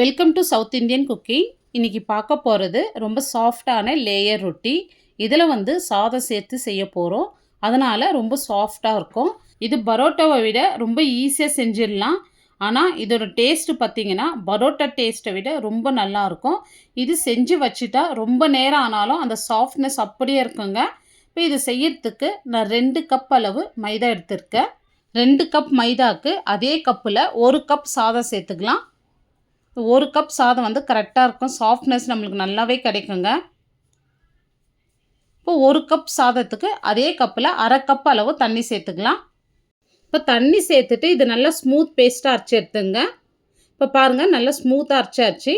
Welcome to south Indian cooking இன்றைக்கி பார்க்க போகிறது ரொம்ப சாஃப்டான லேயர் ரொட்டி. இதில் வந்து சாதம் சேர்த்து செய்ய போகிறோம் அதனால் ரொம்ப சாஃப்டாக இருக்கும். இது பரோட்டாவை விட ரொம்ப ஈஸியாக செஞ்சிடலாம். ஆனால் இதோட டேஸ்ட்டு பார்த்தீங்கன்னா பரோட்டா டேஸ்ட்டை விட ரொம்ப நல்லா இருக்கும். இது செஞ்சு வச்சுட்டா ரொம்ப நேரம் ஆனாலும் அந்த சாஃப்ட்னஸ் அப்படியே இருக்குங்க. இப்போ இது செய்யறதுக்கு நான் ரெண்டு கப் அளவு மைதா எடுத்திருக்கேன். ரெண்டு கப் மைதாக்கு அதே கப்பில் ஒரு கப் சாதம் சேர்த்துக்கலாம். ஒரு கப் சாதம் வந்து கரெக்டாக இருக்கும். சாஃப்ட்னஸ் நம்மளுக்கு நல்லாவே கிடைக்குங்க. இப்போ ஒரு கப் சாதத்துக்கு அதே கப்பில் அரை கப் அளவு தண்ணி சேர்த்துக்கலாம். இப்போ தண்ணி சேர்த்துட்டு இது நல்லா ஸ்மூத் பேஸ்ட்டாக அரைச்சி எடுத்துங்க. இப்போ பாருங்கள் நல்லா ஸ்மூத்தாக அரைச்சாச்சு.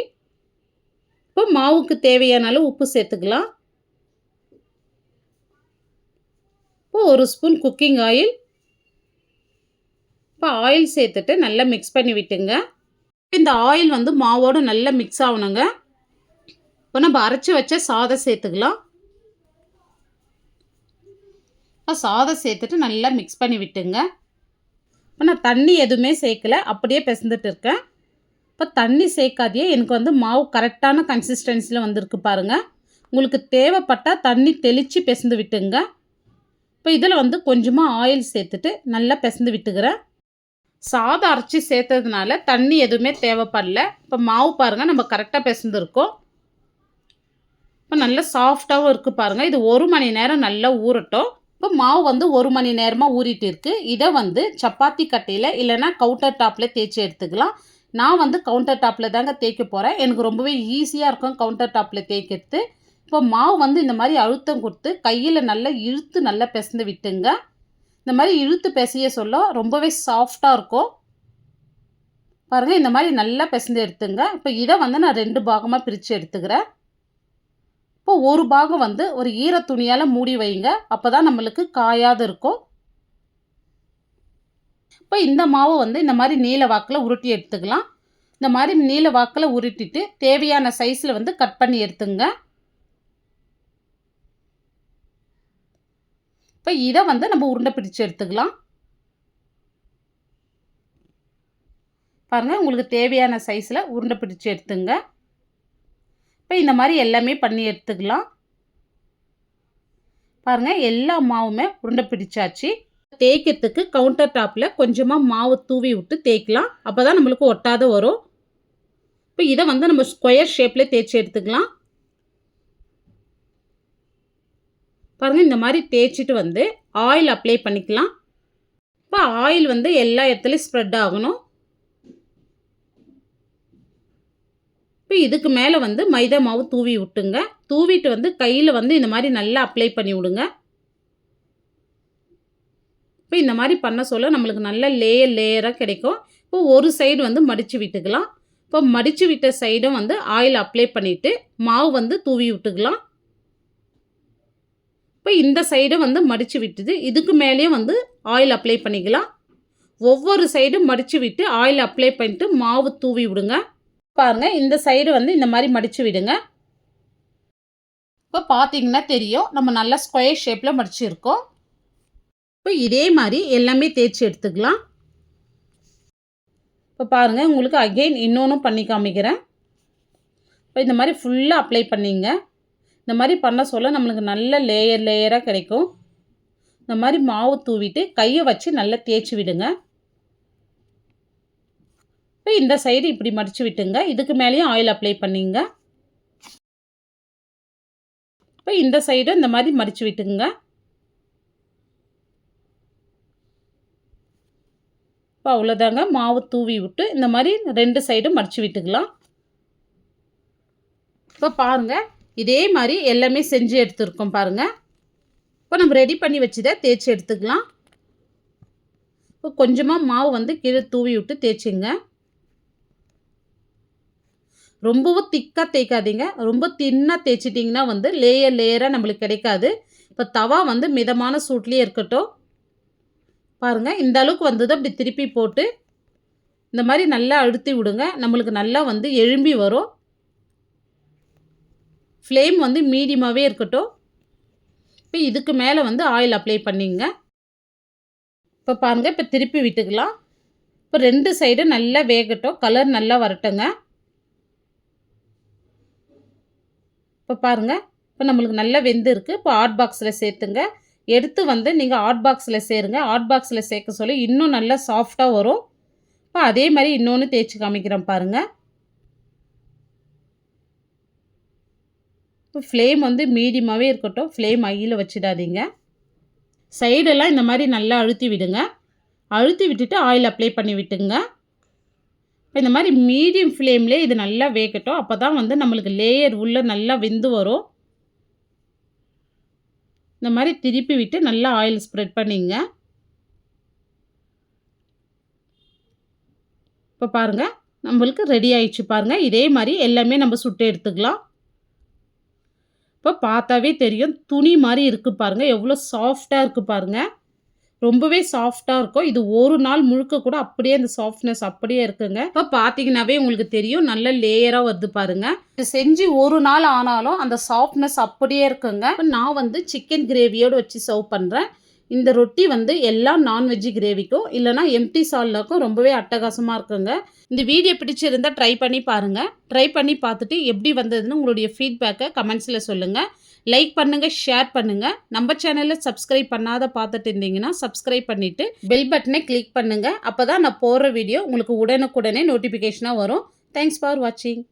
இப்போ மாவுக்கு தேவையான அளவு உப்பு சேர்த்துக்கலாம். இப்போ ஒரு ஸ்பூன் குக்கிங் ஆயில் இப்போ ஆயில் சேர்த்துட்டு நல்லா மிக்ஸ் பண்ணி விட்டுங்க. இந்த ஆயில் வந்து மாவோடு நல்லா மிக்ஸ் ஆகணுங்க. இப்போ நம்ம அரைச்சி வச்ச சாதம் சேர்த்துக்கலாம். சாதம் சேர்த்துட்டு நல்லா மிக்ஸ் பண்ணி விட்டுங்க. இப்போ நான் தண்ணி எதுவுமே சேர்க்கல அப்படியே பிசந்துட்டு இருக்கேன். இப்போ தண்ணி சேர்க்காதையே எனக்கு வந்து மாவு கரெக்டான கன்சிஸ்டன்சியில் வந்திருக்கு பாருங்கள் உங்களுக்கு தேவைப்பட்டால் தண்ணி தெளித்து பிசந்து விட்டுங்க. இப்போ இதில் வந்து கொஞ்சமாக ஆயில் சேர்த்துட்டு நல்லா பிசந்து விட்டுக்கிறேன். சாதம் அரைச்சி சேர்த்ததுனால தண்ணி எதுவுமே தேவைப்படல. இப்போ மாவு பாருங்கள் நம்ம கரெக்டாக பிசைந்துருக்கோம் இப்போ நல்லா சாஃப்டாகவும் இருக்குது பாருங்கள் இது ஒரு மணி நேரம் நல்லா ஊறட்டும். இப்போ மாவு வந்து ஒரு மணி நேரமாக ஊறிட்டு இருக்குது இதை வந்து சப்பாத்தி கட்டையில் இல்லைனா கவுண்டர் டாப்பில் தேய்ச்சி எடுத்துக்கலாம். நான் வந்து கவுண்டர் டாப்பில் தாங்க தேய்க்க போகிறேன் எனக்கு ரொம்பவே ஈஸியாக இருக்கும் கவுண்டர் டாப்பில் தேய்க்கிறது. இப்போ மாவு வந்து இந்த மாதிரி அழுத்தம் கொடுத்து கையில் நல்லா இழுத்து நல்லா பிசைந்து விட்டுங்க. இந்த மாதிரி இழுத்து பிசைய சொல்ல ரொம்பவே சாஃப்டாக இருக்கும். பாருங்கள் இந்த மாதிரி நல்லா பிசைந்து எடுத்துங்க. இப்போ இதை வந்து நான் ரெண்டு பாகமாக பிரித்து எடுத்துக்கிறேன். இப்போ ஒரு பாகம் வந்து ஒரு ஈர துணியால் மூடி வைங்க. அப்போ தான் நம்மளுக்கு காயாது இருக்கும். இப்போ இந்த மாவு வந்து இந்த மாதிரி நீல வாக்கில் உருட்டி எடுத்துக்கலாம். இந்த மாதிரி நீல வாக்கில் உருட்டிட்டு தேவையான சைஸில் வந்து கட் பண்ணி எடுத்துங்க. இப்போ இதை வந்து நம்ம உருண்டை பிடிச்சு எடுத்துக்கலாம். பாருங்கள் உங்களுக்கு தேவையான சைஸில் உருண்டை பிடிச்சு எடுத்துங்க. இப்போ இந்த மாதிரி எல்லாமே பண்ணி எடுத்துக்கலாம். பாருங்கள் எல்லா மாவுமே உருண்டை பிடிச்சாச்சு. தேய்க்கிறதுக்கு கவுண்டர் டாப்பில் கொஞ்சமாக மாவு தூவி விட்டு தேய்க்கலாம். அப்போ தான் நம்மளுக்கு ஒட்டாத வரும். இப்போ இதை வந்து நம்ம ஸ்கொயர் ஷேப்பில் தேய்ச்சி எடுத்துக்கலாம். பாருங்கள் இந்த மாதிரி தேய்ச்சிட்டு வந்து ஆயில் அப்ளை பண்ணிக்கலாம். இப்போ ஆயில் வந்து எல்லா இடத்துலையும் ஸ்ப்ரெட் ஆகணும். இப்போ இதுக்கு மேலே வந்து மைதா மாவு தூவி விட்டுங்க. தூவிட்டு வந்து கையில் வந்து இந்த மாதிரி நல்லா அப்ளை பண்ணி விடுங்க. இப்போ இந்த மாதிரி பண்ண சொல்ல நம்மளுக்கு நல்ல லேயர் லேயராக கிடைக்கும். இப்போ ஒரு சைடு வந்து மடித்து விட்டுக்கலாம். இப்போ மடித்து விட்ட சைடும் வந்து ஆயில் அப்ளை பண்ணிவிட்டு மாவு வந்து தூவி விட்டுக்கலாம். இப்போ இந்த சைடு வந்து மடித்து விட்டுது. இதுக்கு மேலேயும் வந்து ஆயில் அப்ளை பண்ணிக்கலாம். ஒவ்வொரு சைடும் மடித்து விட்டு ஆயில் அப்ளை பண்ணிட்டு மாவு தூவி விடுங்க. பாருங்கள் இந்த சைடு வந்து இந்த மாதிரி மடித்து விடுங்க. இப்போ பார்த்தீங்கன்னா தெரியும் நம்ம நல்லா ஸ்கொயர் ஷேப்பில் மடிச்சிருக்கோம். இப்போ இதே மாதிரி எல்லாமே தேய்ச்சி எடுத்துக்கலாம். இப்போ பாருங்கள் உங்களுக்கு அகெயின் இன்னொன்றும் பண்ணி காமிக்கிறேன். இப்போ இந்த மாதிரி ஃபுல்லாக அப்ளை பண்ணிங்க. இந்த மாதிரி பண்ண சொல்ல நம்மளுக்கு நல்ல லேயர் லேயராக கிடைக்கும். இந்த மாதிரி மாவு தூவிட்டு கையை வச்சு நல்லா தேய்ச்சி விடுங்க. இப்போ இந்த சைடு இப்படி மடித்து விட்டுங்க. இதுக்கு மேலேயும் ஆயில் அப்ளை பண்ணிங்க. இப்போ இந்த சைடும் இந்த மாதிரி மடித்து விட்டுங்க. இப்போ அவ்வளோதாங்க மாவு தூவி விட்டு இந்த மாதிரி ரெண்டு சைடும் மடித்து விட்டுக்கலாம். இப்போ பாருங்கள் இதே மாதிரி எல்லாமே செஞ்சு எடுத்துருக்கோம் பாருங்கள் இப்போ நம்ம ரெடி பண்ணி வச்சுதான் தேய்ச்சி எடுத்துக்கலாம். இப்போ கொஞ்சமாக மாவு வந்து கீழே தூவி விட்டு தேய்ச்சிங்க. ரொம்பவும் திக்காக தேய்க்காதீங்க. ரொம்ப தின்னாக தேய்ச்சிட்டிங்கன்னா வந்து லேயர் லேயராக நம்மளுக்கு கிடைக்காது. இப்போ தவா வந்து மிதமான சூட்லேயே இருக்கட்டும். பாருங்கள் இந்த அளவுக்கு வந்தது அப்படி திருப்பி போட்டு இந்த மாதிரி நல்லா அழுத்தி விடுங்க. நம்மளுக்கு நல்லா வந்து எழும்பி வரும். ஃப்ளேம் வந்து மீடியமாகவே இருக்கட்டும். இப்போ இதுக்கு மேலே வந்து ஆயில் அப்ளை பண்ணிங்க. இப்போ பாருங்கள் இப்போ திருப்பி விட்டுக்கலாம். இப்போ ரெண்டு சைடும் நல்லா வேகட்டும். கலர் நல்லா வரட்டுங்க. இப்போ பாருங்கள் இப்போ நம்மளுக்கு நல்லா இருக்குது இப்போ ஹாட் பாக்ஸில் சேர்த்துங்க. எடுத்து வந்து நீங்கள் ஹாட் பாக்ஸில் சேருங்க. ஹாட் பாக்ஸில் சேர்க்க சொல்லி இன்னும் நல்லா சாஃப்டாக வரும். இப்போ அதே மாதிரி இன்னொன்று தேய்ச்சி காமிக்கிறேன் பாருங்கள் இப்போ ஃப்ளேம் வந்து மீடியமாகவே இருக்கட்டும். ஃப்ளேம் ஐயில் வச்சிடாதீங்க. சைடெல்லாம் இந்த மாதிரி நல்லா அழுத்தி விடுங்க. அழுத்தி விட்டுட்டு ஆயில் அப்ளை பண்ணி விட்டுங்க. இப்போ இந்த மாதிரி மீடியம் ஃப்ளேம்லே இது நல்லா வேகட்டும். அப்போ தான் வந்து நம்மளுக்கு லேயர் உள்ளே நல்லா வெந்து வரும். இந்த மாதிரி திருப்பி விட்டு நல்லா ஆயில் ஸ்ப்ரெட் பண்ணிங்க. இப்போ பாருங்கள் நம்மளுக்கு ரெடி ஆயிடுச்சு பாருங்கள் இதே மாதிரி எல்லாமே நம்ம சுட்டு எடுத்துக்கலாம். இப்போ பார்த்தாவே தெரியும். துணி மாதிரி இருக்குது பாருங்கள் எவ்வளோ சாஃப்டாக இருக்குது பாருங்கள் ரொம்பவே சாஃப்டாக இருக்கும். இது ஒரு நாள் முழுக்க கூட அப்படியே அந்த சாஃப்ட்னஸ் அப்படியே இருக்குங்க. இப்போ பார்த்தீங்கன்னாவே உங்களுக்கு தெரியும். நல்ல லேயராக வருது பாருங்க. இது செஞ்சு ஒரு நாள் ஆனாலும் அந்த சாஃப்ட்னஸ் அப்படியே இருக்குங்க. நான் வந்து சிக்கன் கிரேவியோடு வச்சு சர்வ் பண்ணுறேன் இந்த ரொட்டி வந்து எல்லா நான்வெஜ் கிரேவிக்கும் இல்லைனா எம்டி சால்னாக்கும் ரொம்பவே அட்டகாசமாக இருக்குங்க. இந்த வீடியோ பிடிச்சிருந்தா ட்ரை பண்ணி பாருங்கள் ட்ரை பண்ணி பார்த்துட்டு எப்படி வந்ததுன்னு உங்களுடைய ஃபீட்பேக்கை கமெண்ட்ஸில் சொல்லுங்கள் லைக் பண்ணுங்கள் ஷேர் பண்ணுங்கள் நம்ம சேனலில் சப்ஸ்கிரைப் பண்ணாத பார்த்துட்டு இருந்தீங்கன்னா சப்ஸ்கிரைப் பண்ணிவிட்டு பெல் பட்டனை கிளிக் பண்ணுங்கள் அப்போ தான் நான் போடுற வீடியோ உங்களுக்கு உடனுக்குடனே நோட்டிஃபிகேஷனாக வரும். தேங்க்ஸ் ஃபார் வாட்சிங்